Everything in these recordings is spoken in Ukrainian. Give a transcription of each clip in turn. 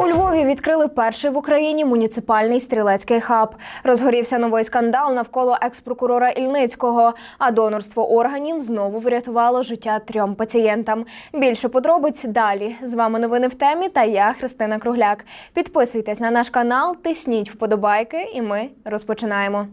У Львові відкрили перший в Україні муніципальний стрілецький хаб. Розгорівся новий скандал навколо екс-прокурора Ільницького. А донорство органів знову врятувало життя трьом пацієнтам. Більше подробиць далі. З вами новини в темі. Та я Христина Кругляк. Підписуйтесь на наш канал, тисніть вподобайки, і ми розпочинаємо.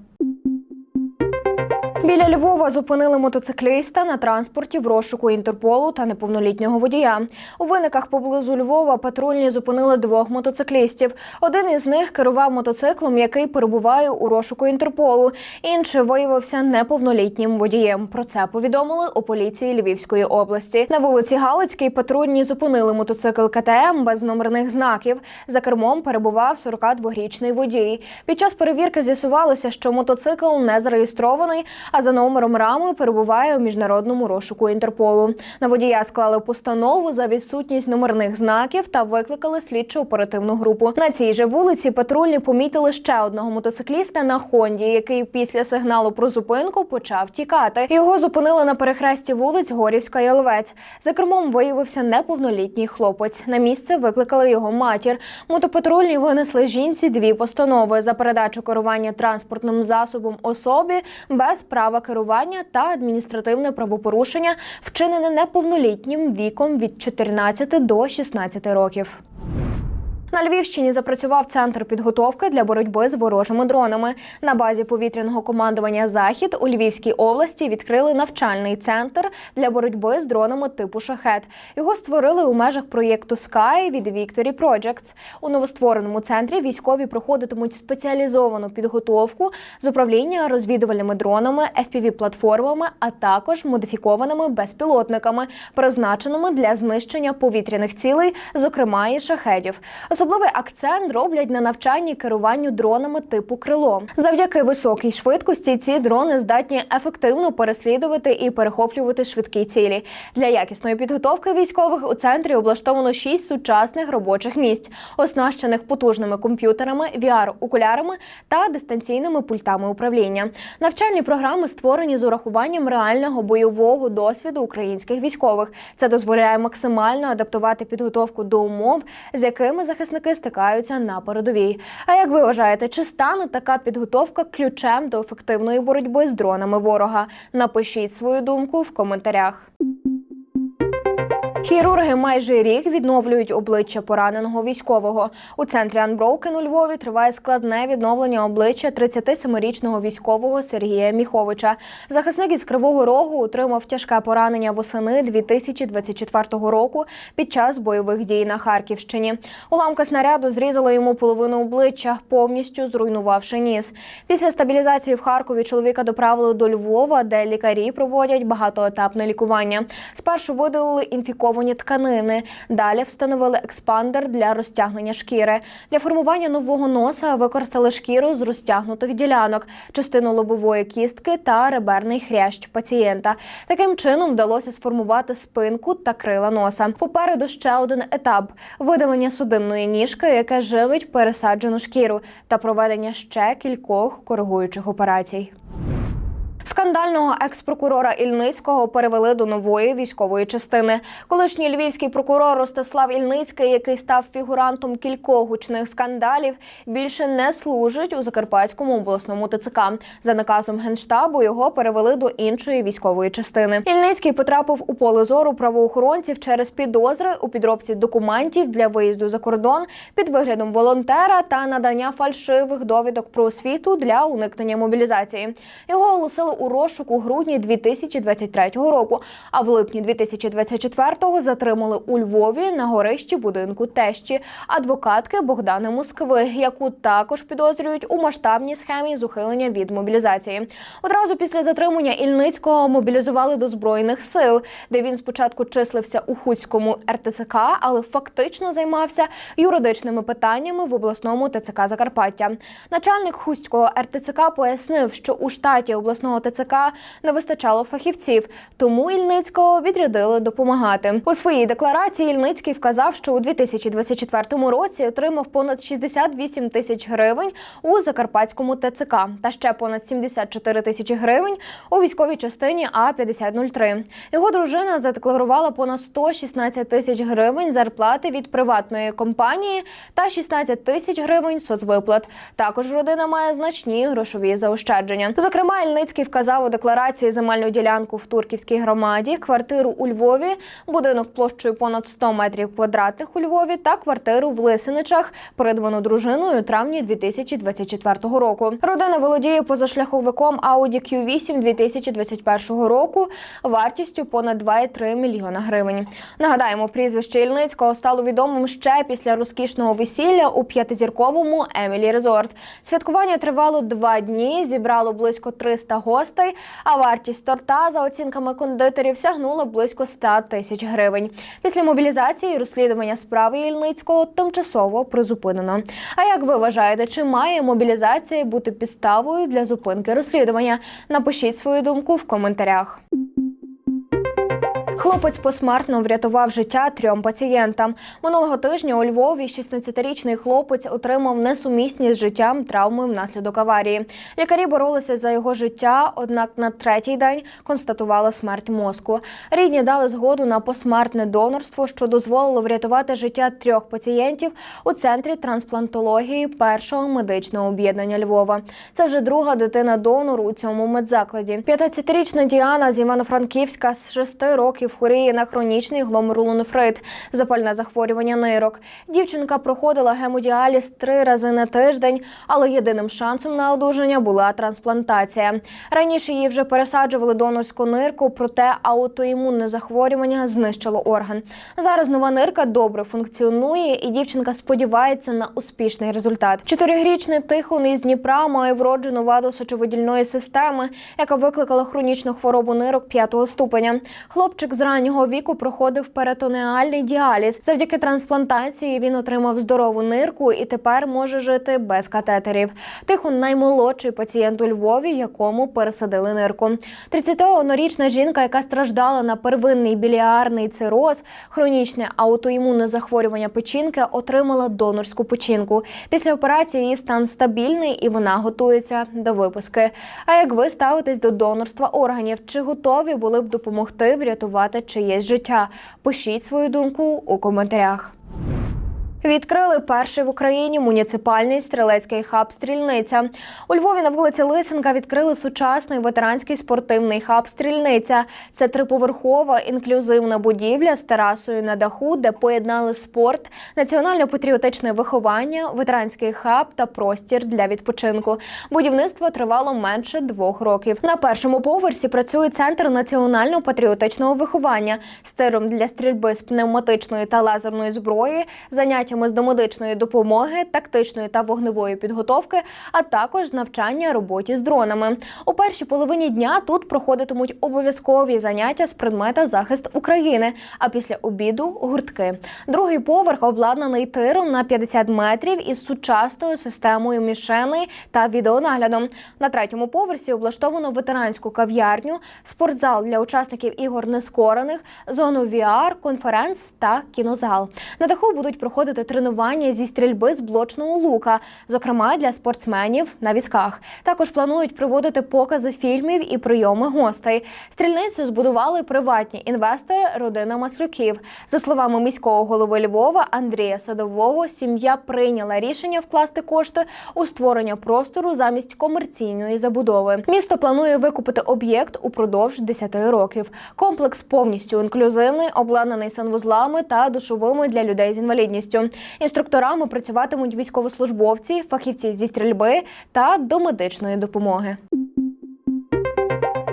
Біля Львова зупинили мотоцикліста на транспорті в розшуку Інтерполу та неповнолітнього водія. У виниках поблизу Львова патрульні зупинили двох мотоциклістів. Один із них керував мотоциклом, який перебуває у розшуку Інтерполу. Інший виявився неповнолітнім водієм. Про це повідомили у поліції Львівської області. На вулиці Галицькій патрульні зупинили мотоцикл КТМ без номерних знаків. За кермом перебував 42-річний водій. Під час перевірки з'ясувалося, що мотоцикл не зареєстрований, а за номером рами перебуває у міжнародному розшуку Інтерполу. На водія склали постанову за відсутність номерних знаків та викликали слідчо оперативну групу. На цій же вулиці патрульні помітили ще одного мотоцикліста на Хонді, який після сигналу про зупинку почав тікати. Його зупинили на перехресті вулиць Горівська і Оловець. За кермом виявився неповнолітній хлопець. На місце викликали його матір. Мотопатрульні винесли жінці дві постанови за передачу керування транспортним засобом особі без права керування та адміністративне правопорушення, вчинене неповнолітнім віком від 14 до 16 років. На Львівщині запрацював центр підготовки для боротьби з ворожими дронами. На базі повітряного командування Захід у Львівській області відкрили навчальний центр для боротьби з дронами типу шахет. Його створили у межах проєкту Sky від Victory Projects. У новоствореному центрі військові проходитимуть спеціалізовану підготовку з управління розвідувальними дронами, FPV-платформами, а також модифікованими безпілотниками, призначеними для знищення повітряних цілей, зокрема і шахедів. Особливий акцент роблять на навчанні керуванню дронами типу крило. Завдяки високій швидкості ці дрони здатні ефективно переслідувати і перехоплювати швидкі цілі. Для якісної підготовки військових у центрі облаштовано шість сучасних робочих місць, оснащених потужними комп'ютерами, VR-окулярами та дистанційними пультами управління. Навчальні програми створені з урахуванням реального бойового досвіду українських військових. Це дозволяє максимально адаптувати підготовку до умов, з якими захисники стикаються на передовій. А як ви вважаєте, чи стане така підготовка ключем до ефективної боротьби з дронами ворога? Напишіть свою думку в коментарях. Хірурги майже рік відновлюють обличчя пораненого військового. У центрі Unbroken у Львові триває складне відновлення обличчя 37-річного військового Сергія Міховича. Захисник із Кривого Рогу отримав тяжке поранення восени 2024 року під час бойових дій на Харківщині. Уламка снаряду зрізала йому половину обличчя, повністю зруйнувавши ніс. Після стабілізації в Харкові чоловіка доправили до Львова, де лікарі проводять багатоетапне лікування. Спершу видалили інфіковані тканини. Далі встановили експандер для розтягнення шкіри. Для формування нового носа використали шкіру з розтягнутих ділянок, частину лобової кістки та реберний хрящ пацієнта. Таким чином вдалося сформувати спинку та крила носа. Попереду ще один етап видалення судинної ніжки, яке живить пересаджену шкіру, та проведення ще кількох коригуючих операцій. Скандального екс-прокурора Ільницького перевели до нової військової частини. Колишній львівський прокурор Ростислав Ільницький, який став фігурантом кількох гучних скандалів, більше не служить у Закарпатському обласному ТЦК. За наказом генштабу його перевели до іншої військової частини. Ільницький потрапив у поле зору правоохоронців через підозри у підробці документів для виїзду за кордон під виглядом волонтера та надання фальшивих довідок про освіту для уникнення мобілізації. Його оголосили у розшук у грудні 2023 року. А в липні 2024-го затримали у Львові на горищі будинку тещі адвокатки Богдани Москви, яку також підозрюють у масштабній схемі з ухилення від мобілізації. Одразу після затримання Ільницького мобілізували до збройних сил, де він спочатку числився у Хуцькому РТЦК, але фактично займався юридичними питаннями в обласному ТЦК Закарпаття. Начальник Хуцького РТЦК пояснив, що у штаті обласного ТЦК ТЦК не вистачало фахівців, тому Ільницького відрядили допомагати. У своїй декларації Ільницький вказав, що у 2024 році отримав понад 68 тисяч гривень у Закарпатському ТЦК та ще понад 74 тисячі гривень у військовій частині А 5003 Його дружина задекларувала понад 116 тисяч гривень зарплати від приватної компанії та 16 тисяч гривень соцвиплат. Також родина має значні грошові заощадження. Зокрема, Ільницький вказав у декларації земельну ділянку в Турківській громаді, квартиру у Львові, будинок площею понад 100 метрів квадратних у Львові та квартиру в Лисиничах, придбану дружиною у травні 2024 року. Родина володіє позашляховиком Audi Q8 2021 року вартістю понад 2,3 мільйона гривень. Нагадаємо, прізвище Ільницького стало відомим ще після розкішного весілля у п'ятизірковому Емілі Резорт. Святкування тривало два дні, зібрало близько 300 гостей, а вартість торта за оцінками кондитерів сягнула близько 100 тисяч гривень. Після мобілізації розслідування справи Ільницького тимчасово призупинено. А як ви вважаєте, чи має мобілізація бути підставою для зупинки розслідування? Напишіть свою думку в коментарях. Хлопець посмертно врятував життя трьом пацієнтам. Минулого тижня у Львові 16-річний хлопець отримав несумісні з життям травми внаслідок аварії. Лікарі боролися за його життя, однак на третій день констатували смерть мозку. Рідні дали згоду на посмертне донорство, що дозволило врятувати життя трьох пацієнтів у центрі трансплантології першого медичного об'єднання Львова. Це вже друга дитина донору у цьому медзакладі. 15-річна Діана з Івано-Франківська з 6 років хворіє на хронічний гломерулонефрит – запальне захворювання нирок. Дівчинка проходила гемодіаліз три рази на тиждень, але єдиним шансом на одужання була трансплантація. Раніше її вже пересаджували донорську нирку, проте аутоімунне захворювання знищило орган. Зараз нова нирка добре функціонує, і дівчинка сподівається на успішний результат. Чотирирічний Тихон із Дніпра має вроджену ваду сечовидільної системи, яка викликала хронічну хворобу нирок п'ятого ступеня. Хлопчик з раннього віку проходив перитонеальний діаліз. Завдяки трансплантації він отримав здорову нирку і тепер може жити без катетерів. Тихон наймолодший пацієнт у Львові, якому пересадили нирку. 31-річна жінка, яка страждала на первинний біліарний цироз, хронічне аутоімунне захворювання печінки, отримала донорську печінку. Після операції її стан стабільний і вона готується до виписки. А як ви ставитесь до донорства органів? Чи готові були б допомогти врятувати чиєсь життя? Пишіть свою думку у коментарях. Відкрили перший в Україні муніципальний стрілецький хаб Стрільниця. У Львові на вулиці Лисенка відкрили сучасний ветеранський спортивний хаб Стрільниця. Це триповерхова інклюзивна будівля з терасою на даху, де поєднали спорт, національно-патріотичне виховання, ветеранський хаб та простір для відпочинку. Будівництво тривало менше двох років. На першому поверсі працює центр національно-патріотичного виховання з тиром для стрільби з пневматичної та лазерної зброї, заняттями з домедичної допомоги, тактичної та вогневої підготовки, а також навчання роботі з дронами. У першій половині дня тут проходитимуть обов'язкові заняття з предмета захист України. А після обіду гуртки. Другий поверх обладнаний тиром на 50 метрів із сучасною системою мішеней та відеонаглядом. На третьому поверсі облаштовано ветеранську кав'ярню, спортзал для учасників ігор нескорених, зону VR, конференц та кінозал. На даху будуть проходити тренування зі стрільби з блочного лука, зокрема для спортсменів на візках. Також планують проводити покази фільмів і прийоми гостей. Стрільницю збудували приватні інвестори, родина Маслюків. За словами міського голови Львова Андрія Садового, сім'я прийняла рішення вкласти кошти у створення простору замість комерційної забудови. Місто планує викупити об'єкт упродовж 10 років. Комплекс повністю інклюзивний, обладнаний санвузлами та душовими для людей з інвалідністю. Інструкторами працюватимуть військовослужбовці, фахівці зі стрільби та до медичної допомоги.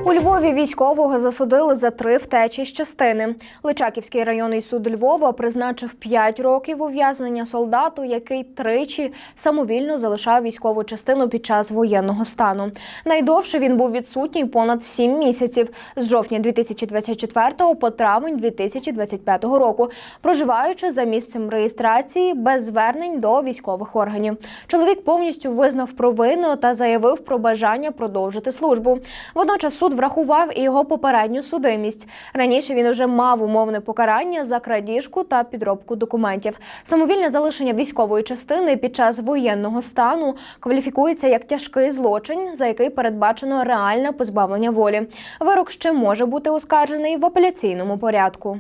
У Львові військового засудили за три втечі з частини. Личаківський районний суд Львова призначив 5 років ув'язнення солдату, який тричі самовільно залишав військову частину під час воєнного стану. Найдовше він був відсутній понад 7 місяців з жовтня 2024 по травень 2025 року, проживаючи за місцем реєстрації без звернень до військових органів. Чоловік повністю визнав провину та заявив про бажання продовжити службу. Водночас суд суд врахував і його попередню судимість. Раніше він уже мав умовне покарання за крадіжку та підробку документів. Самовільне залишення військової частини під час воєнного стану кваліфікується як тяжкий злочин, за який передбачено реальне позбавлення волі. Вирок ще може бути оскаржений в апеляційному порядку.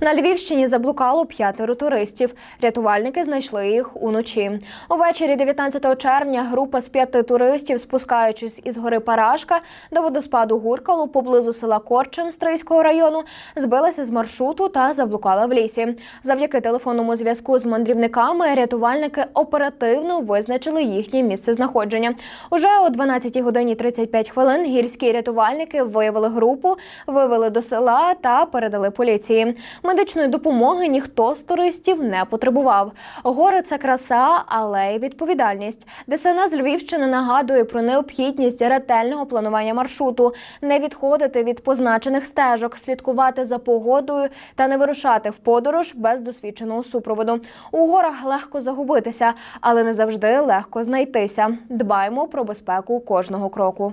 На Львівщині заблукало п'ятеро туристів. Рятувальники знайшли їх уночі. Увечері 19 червня група з п'яти туристів, спускаючись із гори Парашка до водоспаду Гуркало поблизу села Корчин Стрийського району, збилася з маршруту та заблукала в лісі. Завдяки телефонному зв'язку з мандрівниками рятувальники оперативно визначили їхнє місце знаходження. Уже о 12 годині 35 хвилин гірські рятувальники виявили групу, вивели до села та передали поліції. Медичної допомоги ніхто з туристів не потребував. Гори це краса, але й відповідальність. ДСНС Львівщини нагадує про необхідність ретельного планування маршруту, не відходити від позначених стежок, слідкувати за погодою та не вирушати в подорож без досвідченого супроводу. У горах легко загубитися, але не завжди легко знайтися. Дбаємо про безпеку кожного кроку.